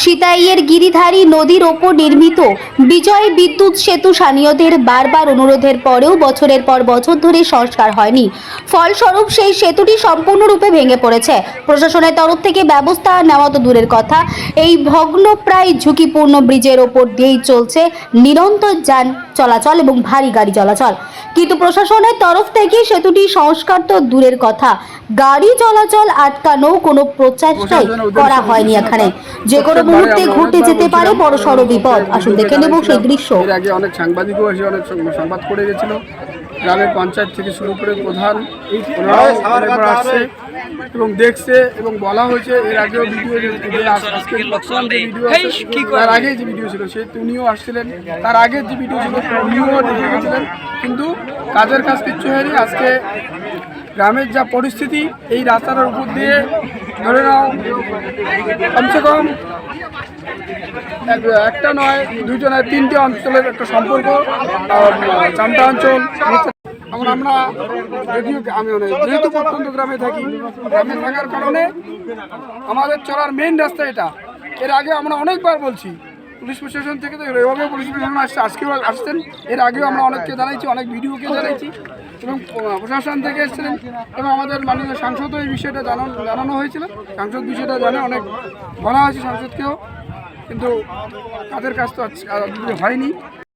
সিতাইয়ের গিরিধারী নদীর ওপর নির্মিত বিজয় বিদ্যুৎ সেতু স্থানীয়দের বারবার অনুরোধের পরেও বছরের পর বছর ধরে সংস্কার হয়নি। ফলস্বরূপ সেই সেতুটি সম্পূর্ণরূপে ভেঙে পড়েছে। প্রশাসনের তরফ থেকে ব্যবস্থা নেওয়া তো দূরের কথা। এই ভগ্নপ্রায় ঝুঁকিপূর্ণ ব্রিজের ওপর দিয়েই চলছে নিরন্তর যান চলাচল এবং ভারী গাড়ি চলাচল। কিন্তু প্রশাসনের তরফ থেকে সেতুটি সংস্কার তো দূরের কথা। গাড়ি চলাচল আটকানো কোনো প্রচেষ্টাই করা হয়নি এখানে। যে কোনো মুহূর্তে ঘটে যেতে পারে বড় সড় বিপদ। আসুন দেখে নেব সেই দৃশ্য। এর আগে অনেক সাংবাদিকও এসে অনেক সংবাদ করে গেছিল। গ্রামের পঞ্চায়েত থেকে শুরু করে প্রধান ওনারাও আসছে এবং দেখছে এবং বলা হয়েছে এর আগেও ভিডিও তার আগে যে ভিডিও ছিল সে উনিও আসছিলেন। তার আগে যে ভিডিও ছিল উনিও দেখে গেছিলেন। কিন্তু কাজের কাজ কিচ্ছু হয়নি। আজকে গ্রামের যা পরিস্থিতি এই রাস্তাটার উপর দিয়ে ধরে নাও। কমসে কম একটা নয়, দুইটা নয়, তিনটে অঞ্চলের একটা সম্পর্ক চামটা অঞ্চল। আমরা আমরা যদিও আমি মানে যেহেতু প্রত্যন্ত গ্রামে থাকি, গ্রামে থাকার কারণে আমাদের চলার মেইন রাস্তা এটা। এর আগে আমরা অনেকবার বলছি পুলিশ প্রশাসন থেকে তো এভাবে পুলিশ প্রশাসন আসছে, আজকেও আসছেন। এর আগেও আমরা অনেককে জানাইছি, অনেক ভিডিওকে জানাইছি। এবং প্রশাসন থেকে এসেছিলেন এবং আমাদের মাননীয় সাংসদও এই বিষয়টা জানানো জানানো হয়েছিল। সাংসদ বিষয়টা জানে, অনেক বলা হয়েছে সাংসদকেও। কিন্তু তাদের কাজ তো হয়নি।